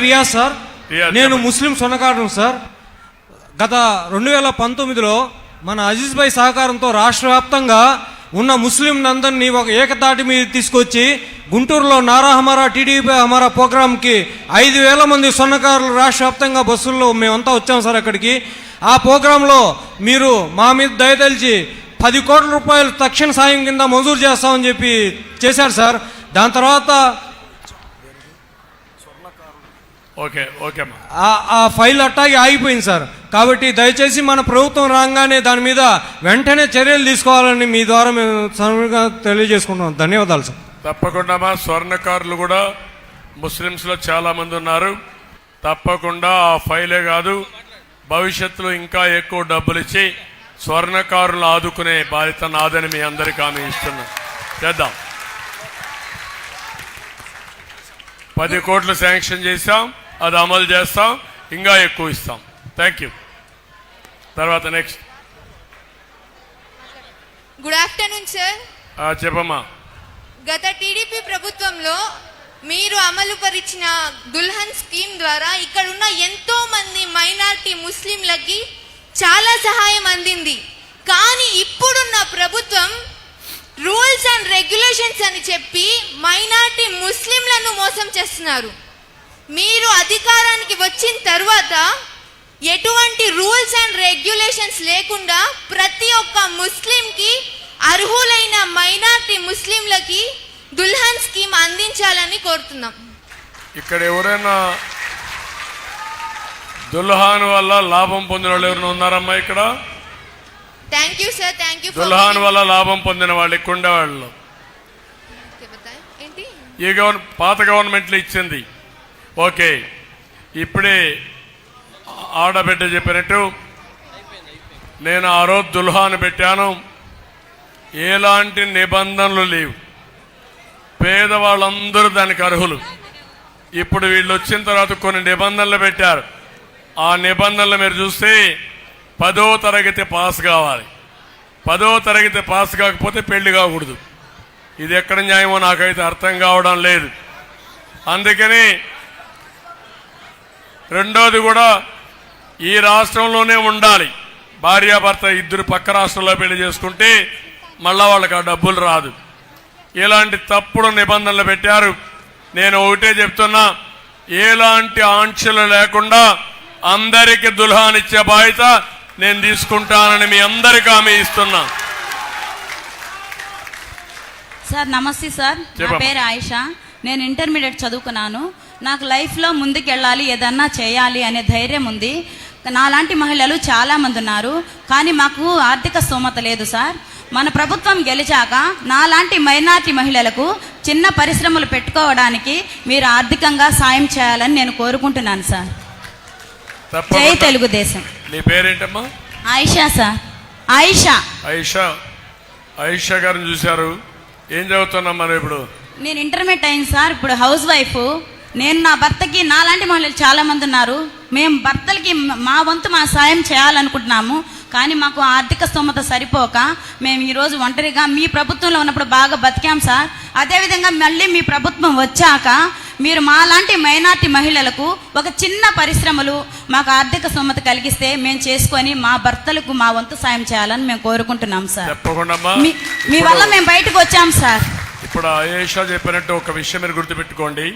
Riyaz sir. నేను. ముస్లిం సొన్నకారును సార్. గత రెండు వేల పంతొమ్మిదిలో మన అజీజ్ భాయ్ సహకారంతో రాష్ట్ర వ్యాప్తంగా ఉన్న ముస్లిం నందరినీ ఒక ఏకతాటి మీద తీసుకొచ్చి గుంటూరులో నారా హమారా టీడీపీ హమారా ప్రోగ్రాంకి ఐదు వేల మంది సొన్నకారులు రాష్ట్ర వ్యాప్తంగా బస్సుల్లో మేమంతా వచ్చాం సార్ అక్కడికి. ఆ ప్రోగ్రాంలో మీరు మా మీద దయతలిచి పది కోట్ల రూపాయలు తక్షణ సాయం కింద మంజూరు చేస్తామని చెప్పి చేశారు సార్. దాని తర్వాత ఓకే ఓకే ఆ- ఫైల్ అట్టాగే ఆగిపోయింది సార్. కాబట్టి దయచేసి మన ప్రభుత్వం రాగానే దాని మీద వెంటనే చర్యలు తీసుకోవాలని మీ ద్వారా మేము సమయంగా తెలియజేసుకుంటున్నాం. ధన్యవాదాలు సార్. తప్పకుండా మా స్వర్ణకారులు కూడా ముస్లిమ్స్లో చాలా మంది ఉన్నారు. తప్పకుండా ఆ ఫైలే కాదు భవిష్యత్తులో ఇంకా ఎక్కువ డబ్బులు ఇచ్చి స్వర్ణకారులను ఆదుకునే బాధ్యత నాదని మీ అందరికీ హామీ ఇస్తున్నా. చేద్దాం. పది కోట్లు శాంక్షన్ చేశాం. అది అమలు చేస్తాం ఇంకా ఎక్కువ ఇస్తాం. థ్యాంక్ యూ తర్వాత నెక్స్ట్ గుడ్ ఆఫ్టర్నూన్ సార్ చెప్పమ్మా. గత టీడీపీ ప్రభుత్వంలో మీరు అమలు పరిచిన దుల్హన్ స్కీమ్ ద్వారా ఇక్కడ ఉన్న ఎంతో మంది మైనార్టీ ముస్లింలకి చాలా సహాయం అందింది. కానీ ఇప్పుడున్న ప్రభుత్వం రూల్స్ అండ్ రెగ్యులేషన్స్ అని చెప్పి మైనార్టీ ముస్లింలను మోసం చేస్తున్నారు. మీరు అధికారానికి వచ్చిన తర్వాత ఎటువంటి రూల్స్ అండ్ రెగ్యులేషన్స్ లేకుండా ప్రతి ఒక్క ముస్లింకి అర్హులైన మైనార్టీ ముస్లింలకి దుల్హన్ స్కీమ్ అందించాలని కోరుతున్నాం. ఇక్కడ ఎవరైనా దుల్హాన్ వల్ల లాభం పొందిన వాళ్ళు ఎవరైనా ఉన్నారమ్మా ఇక్కడ? Thank you sir thank you Dulhan వల్ల లాభం పొందిన వాళ్ళు ఇక్కడ ఉండేవాళ్ళు ఏంటి? ఈ గవర్న పాత గవర్నమెంట్లు ఇచ్చింది. ఓకే. ఇప్పుడే ఆడబిడ్డ చెప్పినట్టు నేను ఆ రోజు దుల్హాను పెట్టాను. ఎలాంటి నిబంధనలు లేవు. పేదవాళ్ళందరూ దానికి అర్హులు. ఇప్పుడు వీళ్ళు వచ్చిన తర్వాత కొన్ని నిబంధనలు పెట్టారు. ఆ నిబంధనలు మీరు చూస్తే పదో తరగతి పాస్ కావాలి. పదో తరగతి పాస్ కాకపోతే పెళ్ళి కాకూడదు. ఇది ఎక్కడ న్యాయమో నాకైతే అర్థం కావడం లేదు. అందుకని రెండోది కూడా ఈ రాష్ట్రంలోనే ఉండాలి. భార్యాభర్త ఇద్దరు పక్క రాష్ట్రంలో పెళ్ళి చేసుకుంటే మళ్ళా వాళ్ళకి ఆ డబ్బులు రాదు. ఇలాంటి తప్పుడు నిబంధనలు పెట్టారు. నేను ఒకటే చెప్తున్నా ఎలాంటి ఆంక్షలు లేకుండా అందరికి దుల్హాన్ ఇచ్చే బాధ్యత నేను తీసుకుంటానని మీ అందరికీ హామీ ఇస్తున్నా. సార్ నమస్తే సార్. నా. పేరు ఆయిషా. నేను ఇంటర్మీడియట్ చదువుకున్నాను. నాకు లైఫ్లో ముందుకెళ్ళాలి ఏదన్నా చేయాలి అనే ధైర్యం ఉంది. నాలాంటి మహిళలు చాలా మంది ఉన్నారు. కానీ మాకు ఆర్థిక స్తోమత లేదు సార్. మన ప్రభుత్వం గెలిచాక నాలాంటి మైనార్టీ మహిళలకు చిన్న పరిశ్రమలు పెట్టుకోవడానికి మీరు ఆర్థికంగా సాయం చేయాలని నేను కోరుకుంటున్నాను సార్. జై తెలుగుదేశం. నీ పేరేంటమ్మా? ఆయిషా సార్. ఆయిషా. ఐషా ఐషా గారిని చూశారు. ఏం చదువుతున్నాం మనం ఇప్పుడు? నేను ఇంటర్మీడియట్ అయింది సార్. ఇప్పుడు హౌస్ వైఫ్. నేను నా భర్తకి నాలాంటి మహిళలు చాలా మంది ఉన్నారు. మేము భర్తలకి మ- వంతు మా సాయం చేయాలనుకుంటున్నాము. కానీ మాకు ఆర్థిక స్తోమత సరిపోక మేము ఈరోజు ఒంటరిగా మీ ప్రభుత్వంలో ఉన్నప్పుడు బాగా బతికాం సార్. అదేవిధంగా మళ్ళీ మీ ప్రభుత్వం వచ్చాక మీరు మాలాంటి మైనార్టీ మహిళలకు ఒక చిన్న పరిశ్రమలు మాకు ఆర్థిక స్తోమత కలిగిస్తే మేము చేసుకొని మా భర్తలకు మా వంతు సాయం చేయాలని మేము కోరుకుంటున్నాం సార్. మీ వల్ల మేము బయటకు వచ్చాం సార్. ఇప్పుడు చెప్పినట్టు ఒక విషయం మీరు గుర్తుపెట్టుకోండి.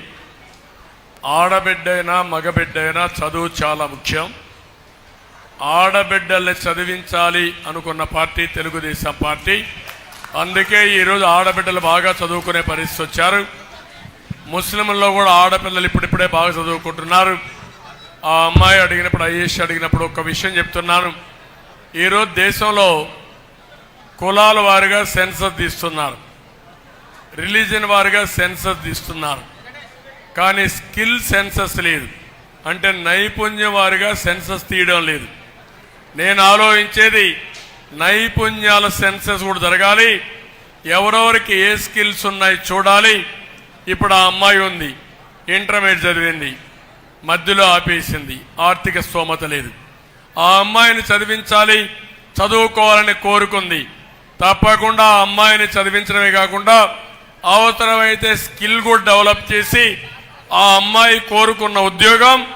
ఆడబిడ్డైనా మగబిడ్డైనా చదువు చాలా ముఖ్యం. ఆడబిడ్డల్ని చదివించాలి అనుకున్న పార్టీ తెలుగుదేశం పార్టీ. అందుకే ఈరోజు ఆడబిడ్డలు బాగా చదువుకునే పరిస్థితి వచ్చారు. ముస్లింల్లో కూడా ఆడపిల్లలు ఇప్పుడిప్పుడే బాగా చదువుకుంటున్నారు. ఆ అమ్మాయి అడిగినప్పుడు ఐఏఎస్ అడిగినప్పుడు ఒక విషయం చెప్తున్నాను. ఈరోజు దేశంలో కులాల వారిగా సెన్సస్ తీస్తున్నారు. రిలీజన్ వారిగా సెన్సస్ తీస్తున్నారు. కానీ స్కిల్ సెన్సస్ లేదు. అంటే నైపుణ్యం వారిగా సెన్సస్ తీయడం లేదు. నేను ఆలోచించేది నైపుణ్యాల సెన్సస్ కూడా జరగాలి. ఎవరెవరికి ఏ స్కిల్స్ ఉన్నాయి చూడాలి. ఇప్పుడు ఆ అమ్మాయి ఉంది. ఇంటర్మీడియట్ చదివింది. మధ్యలో ఆపేసింది. ఆర్థిక స్తోమత లేదు. ఆ అమ్మాయిని చదివించాలి. చదువుకోవాలని కోరుకుంది. తప్పకుండా ఆ అమ్మాయిని చదివించడమే కాకుండా అవసరమైతే స్కిల్ కూడా డెవలప్ చేసి ఆ అమ్మాయి కోరుకున్న ఉద్యోగం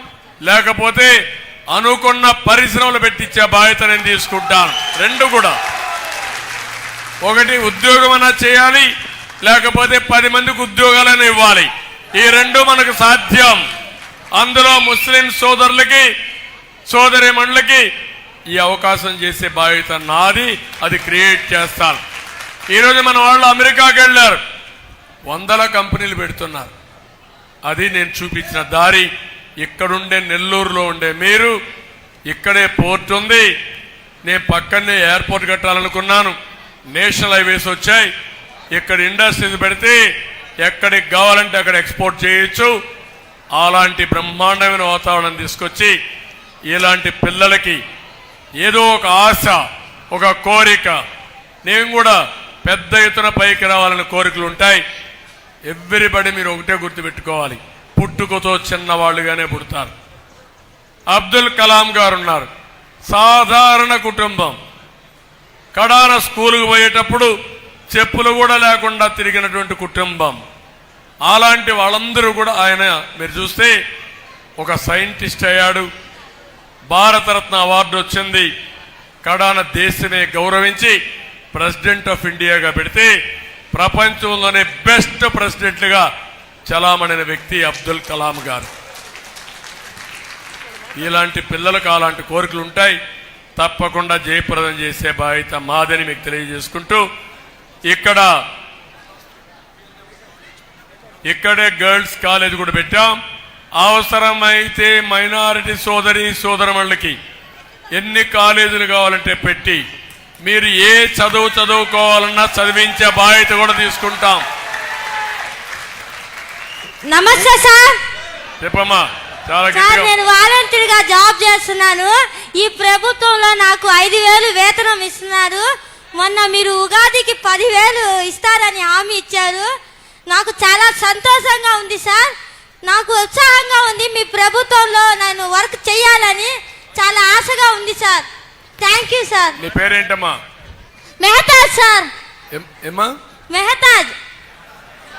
లేకపోతే అనుకున్న పరిశ్రమలు పెట్టించే బాధ్యత నేను తీసుకుంటాను. రెండు కూడా. ఒకటి ఉద్యోగం అన్నా చేయాలి లేకపోతే పది మందికి ఉద్యోగాలను ఇవ్వాలి. ఈ రెండు మనకు సాధ్యం. అందులో ముస్లిం సోదరులకి సోదరిమణులకి ఈ అవకాశం చేసే బాధ్యత నాది అది క్రియేట్ చేస్తాను. ఈరోజు మన వాళ్ళు అమెరికాకి వెళ్ళారు. వందల కంపెనీలు పెడుతున్నారు. అది నేను చూపించిన దారి. ఇక్కడుండే నెల్లూరులో ఉండే మీరు ఇక్కడే పోర్ట్ ఉంది. నేను పక్కనే ఎయిర్పోర్ట్ కట్టాలనుకున్నాను. నేషనల్ హైవేస్ వచ్చాయి. ఇక్కడ ఇండస్ట్రీస్ పెడితే ఎక్కడికి కావాలంటే అక్కడ ఎక్స్పోర్ట్ చేయొచ్చు. అలాంటి బ్రహ్మాండమైన వాతావరణం తీసుకొచ్చి ఇలాంటి పిల్లలకి ఏదో ఒక ఆశ ఒక కోరిక. నేను కూడా పెద్ద ఎత్తున పైకి రావాలని కోరికలు ఉంటాయి. ఎవ్రీబడి మీరు ఒకటే గుర్తుపెట్టుకోవాలి. పుట్టుకతో చిన్నవాళ్ళుగానే పుడతారు. అబ్దుల్ కలాం గారు ఉన్నారు సాధారణ కుటుంబం. కడాన స్కూలుకు పోయేటప్పుడు చెప్పులు కూడా లేకుండా తిరిగినటువంటి కుటుంబం. అలాంటి వాళ్ళందరూ కూడా ఆయన మీరు చూస్తే ఒక సైంటిస్ట్ అయ్యాడు. భారతరత్న అవార్డు వచ్చింది. కడాన దేశమే గౌరవించి ప్రెసిడెంట్ ఆఫ్ ఇండియాగా పెడితే ప్రపంచంలోనే బెస్ట్ ప్రెసిడెంట్లుగా చలామణిన వ్యక్తి అబ్దుల్ కలాం గారు. ఇలాంటి పిల్లలకు అలాంటి కోరికలు ఉంటాయి. తప్పకుండా జయప్రదం చేసే బాధ్యత మాదని మీకు తెలియజేసుకుంటూ ఇక్కడ ఇక్కడే గర్ల్స్ కాలేజ్ కూడా పెట్టాం. అవసరమైతే మైనారిటీ సోదరి సోదరమళ్ళకి ఎన్ని కాలేజీలు కావాలంటే పెట్టి మీరు ఏ చదువు చదువుకోవాలన్నా చదివించే బాధ్యత కూడా తీసుకుంటాం. నమస్తే సార్. చెప్పమ్మా చాలా సార్ నేను వాలంటీర్గా జాబ్ చేస్తున్నాను. ఈ ప్రభుత్వంలో నాకు ఐదు వేలు వేతనం ఇస్తున్నారు. మొన్న మీరు ఉగాదికి పదివేలు ఇస్తారని హామీ ఇచ్చారు. నాకు చాలా సంతోషంగా ఉంది సార్. నాకు ఉత్సాహంగా ఉంది. మీ ప్రభుత్వంలో నేను వర్క్ చేయాలని చాలా ఆశగా ఉంది సార్. థ్యాంక్ యూ సార్ నీ పేరేంటమ్మా? మెహతాజ్ సార్ ఏమ్మా? మెహతాజ్.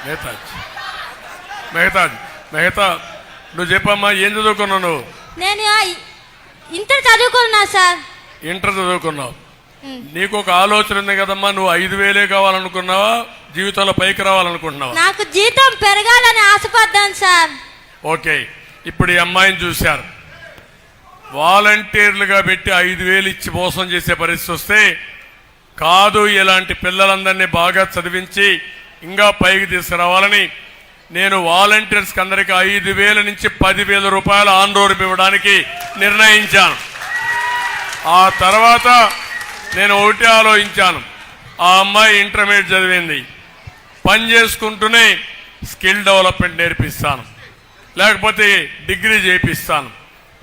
మెహతాజ్. మెహతాజ్ మెహతా నువ్వు చెప్పమ్మా ఏం చదువుకున్నావు నువ్వు? నేను ఇంటర్ చదువుకున్నా సార్ ఇంటర్ చదువుకున్నావు. నీకు ఒక ఆలోచన ఉంది కదమ్మా నువ్వు ఐదు వేలే కావాలనుకున్నావా? జీవితంలో పైకి రావాలనుకుంటున్నావా? నాకు జీతం పెరగాలని ఆశపడ్డాను సార్ ఓకే. ఇప్పుడు ఈ అమ్మాయిని చూశారు. వాలంటీర్లుగా పెట్టి ఐదు వేలు ఇచ్చి మోసం చేసే పరిస్థితి వస్తే కాదు ఇలాంటి పిల్లలందరినీ బాగా చదివించి ఇంకా పైకి తీసుకురావాలని నేను వాలంటీర్స్కి అందరికీ ఐదు వేల నుంచి పదివేల రూపాయల ఆన్ రోడ్ ఇవ్వడానికి నిర్ణయించాను. ఆ తర్వాత నేను ఒకటి ఆలోచించాను. ఆ అమ్మాయి ఇంటర్మీడియట్ చదివింది. పని చేసుకుంటూనే స్కిల్ డెవలప్మెంట్ నేర్పిస్తాను. లేకపోతే డిగ్రీ చేయిస్తాను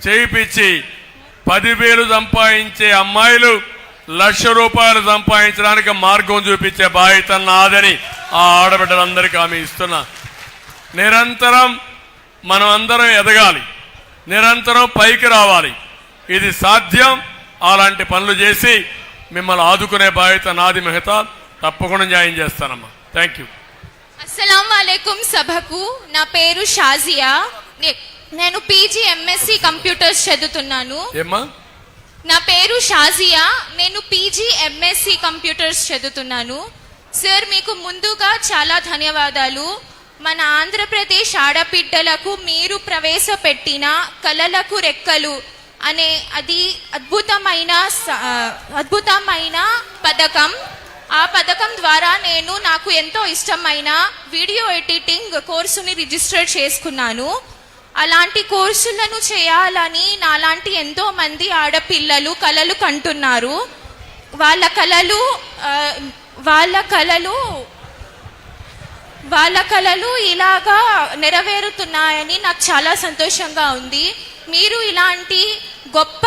చేయించి పదివేలు సంపాదించే అమ్మాయిలు లక్ష రూపాయలు సంపాదించడానికి మార్గం చూపించే బాధ్యత నాదని ఆ ఆడబిడ్డలందరికీ ఆమె ఇస్తున్నా. నిరంతరం మనం అందరం ఎదగాలి. నిరంతరం పైకి రావాలి. ఇది సాధ్యం. అలాంటి పనులు చేసి మిమ్మల్ని ఆదుకునే బాధ్యత నాది మిగతా తప్పకుండా న్యాయం చేస్తానమ్మా. థ్యాంక్ యూ అస్సలం సభకు నా పేరు షాజియా. నేను పీజీ ఎంఎస్సి కంప్యూటర్స్ చదువుతున్నాను. ఏమ్మా? నా పేరు షాజియా. నేను పీజీ ఎంఎస్సి కంప్యూటర్స్ చదువుతున్నాను. సార్ మీకు ముందుగా చాలా ధన్యవాదాలు. మన ఆంధ్రప్రదేశ్ ఆడపిడ్డలకు మీరు ప్రవేశపెట్టిన కలలకు రెక్కలు అనే అది అద్భుతమైన అద్భుతమైన పథకం. ఆ పథకం ద్వారా నేను నాకు ఎంతో ఇష్టమైన వీడియో ఎడిటింగ్ కోర్సుని రిజిస్టర్ చేసుకున్నాను. అలాంటి కోర్సులను చేయాలని నాలాంటి ఎంతో మంది ఆడపిల్లలు కలలు కంటున్నారు. వాళ్ళ కలలు వాళ్ళ కలలు వాళ్ళ కళలు ఇలాగా నెరవేరుతున్నాయని నాకు చాలా సంతోషంగా ఉంది. మీరు ఇలాంటి గొప్ప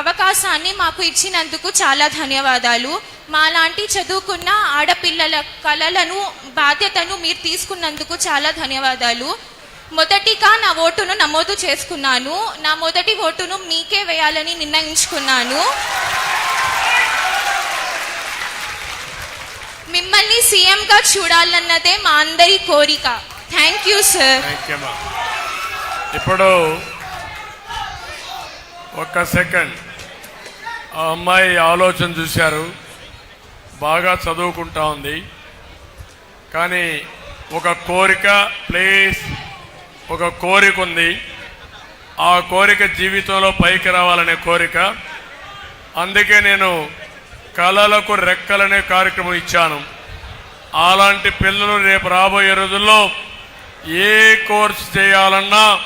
అవకాశాన్ని మాకు ఇచ్చినందుకు చాలా ధన్యవాదాలు. మాలాంటి చదువుకున్న ఆడపిల్లల కళలను బాధ్యతను మీరు తీసుకున్నందుకు చాలా ధన్యవాదాలు. మొదటిగా నా ఓటును నమోదు చేసుకున్నాను. నా మొదటి ఓటును మీకే వేయాలని నిర్ణయించుకున్నాను. మిమ్మల్ని సీఎంగా చూడాలన్నదే మా అందరి కోరిక. Thank you sir. ఇప్పుడు ఒక్క సెకండ్. ఆ అమ్మాయి ఆలోచన చూశారు. బాగా చదువుకుంటా ఉంది. కానీ ఒక కోరిక ప్లేస్ ఒక కోరిక ఉంది. ఆ కోరిక జీవితంలో పైకి రావాలనే కోరిక. అందుకే నేను కళలకు రెక్కలనే కార్యక్రమం ఇచ్చాను. అలాంటి పిల్లలు రేపు రాబోయే రోజుల్లో ఏ కోర్స్ చేయాలన్నా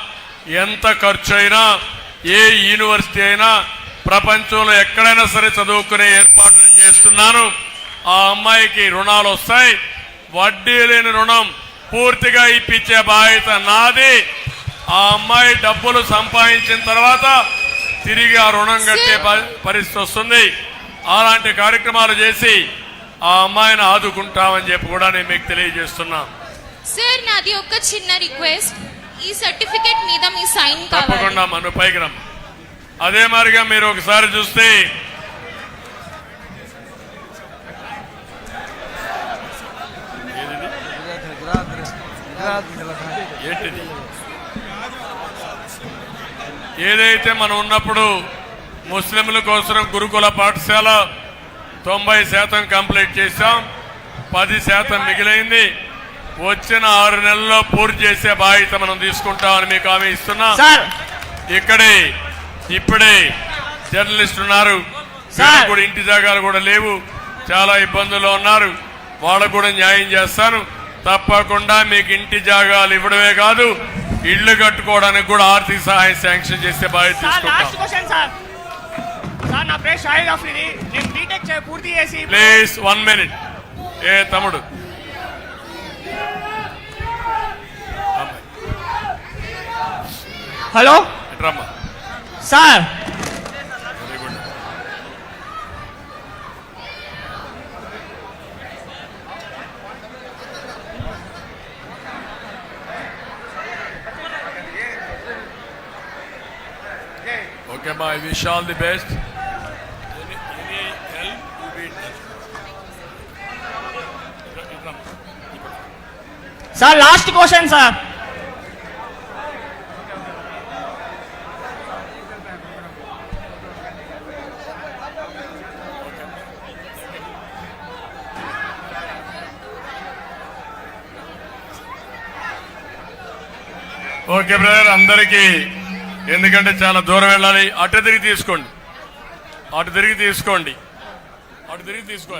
ఎంత ఖర్చు అయినా ఏ యూనివర్సిటీ అయినా ప్రపంచంలో ఎక్కడైనా సరే చదువుకునే ఏర్పాట్లు చేస్తున్నాను. ఆ అమ్మాయికి రుణాలు వస్తాయి. వడ్డీ లేని రుణం పూర్తిగా ఇప్పించే బాధ్యత నాది. ఆ అమ్మాయి డబ్బులు సంపాదించిన తర్వాత తిరిగి ఆ రుణం కట్టే పరిస్థితి వస్తుంది. అలాంటి కార్యక్రమాలు చేసి ఆ అమ్మాయిని ఆదుకుంటామని చెప్పి కూడా నేను మీకు తెలియజేస్తున్నా. సార్ నాది ఒక చిన్న రిక్వెస్ట్. ఈ సర్టిఫికేట్ మీద మీ సైన్ తప్పకుండా మన పైకి రమ్మ. అదే మాదిరిగా మీరు ఒకసారి చూస్తే ఏంటిది? ఏదైతే మనం ఉన్నప్పుడు ముస్లింల కోసం గురుకుల పాఠశాల తొంభై శాతం కంప్లీట్ చేశాం పది శాతం మిగిలింది. వచ్చిన ఆరు నెలల్లో పూర్తి చేసే బాధ్యత మనం తీసుకుంటామని మీకు హామీ ఇస్తున్నా. ఇక్కడే ఇప్పుడే జర్నలిస్ట్ ఉన్నారు. కూడా ఇంటి జాగాలు కూడా లేవు. చాలా ఇబ్బందుల్లో ఉన్నారు. వాళ్ళకు కూడా న్యాయం చేస్తాను. తప్పకుండా మీకు ఇంటి జాగాలు ఇవ్వడమే కాదు ఇళ్ళు కట్టుకోవడానికి కూడా ఆర్థిక సహాయం శాంక్షన్ చేసే బాధ్యత ప్లీజ్ వన్ మినిట్ ఏ తమ్ముడు? హలో సార్ ఓకే మా I wish all the best. Sir last question sir okay brother అందరికీ ఎందుకంటే చాలా దూరం వెళ్ళాలి. అటు తిరిగి తీసుకోండి. అటు తిరిగి తీసుకోండి. అటు తిరిగి తీసుకో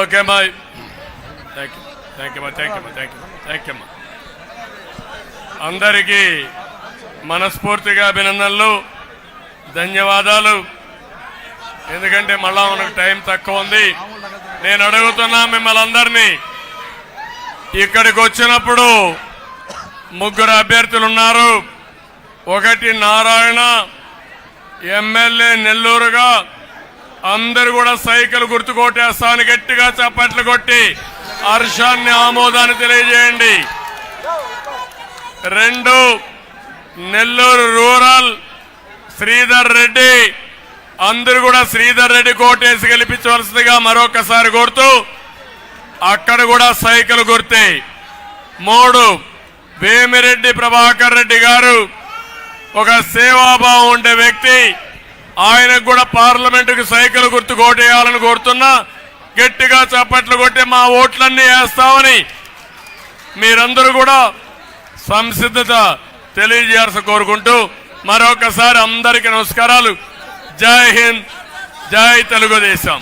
okay bye. Thank you thank you thank you thank you thank you అందరికీ మనస్ఫూర్తిగా అభినందనలు. ధన్యవాదాలు. ఎందుకంటే మళ్ళా మనకు టైం తక్కువ ఉంది. నేను అడుగుతున్నా మిమ్మల్ని అందరినీ. ఇక్కడికి వచ్చినప్పుడు ముగ్గురు అభ్యర్థులు ఉన్నారు. ఒకటి నారాయణ ఎమ్మెల్యే నెల్లూరుగా. అందరు కూడా సైకిల్ గుర్తు కొట్టేస్తాను గట్టిగా చప్పట్లు కొట్టి హర్షాన్ని ఆమోదాన్ని తెలియజేయండి. రెండు నెల్లూరు రూరల్ శ్రీధర్ రెడ్డి. అందరూ కూడా శ్రీధర్ రెడ్డి కోటేసి గెలిపించవలసిందిగా మరొకసారి కోరుతూ అక్కడ కూడా సైకిల్ గుర్తే మూడు వేమిరెడ్డి ప్రభాకర్ రెడ్డి గారు ఒక సేవాభావం ఉండే వ్యక్తి. ఆయనకు కూడా పార్లమెంటుకు సైకిల్ గుర్తు కోటేయాలని కోరుతున్నా. గట్టిగా చప్పట్లు కొట్టి మా ఓట్లన్నీ వేస్తామని మీరందరూ కూడా సంసిద్ధత తెలియజేయాల్సి కోరుకుంటూ మరొకసారి అందరికీ నమస్కారాలు. జై హింద్ జై తెలుగుదేశం.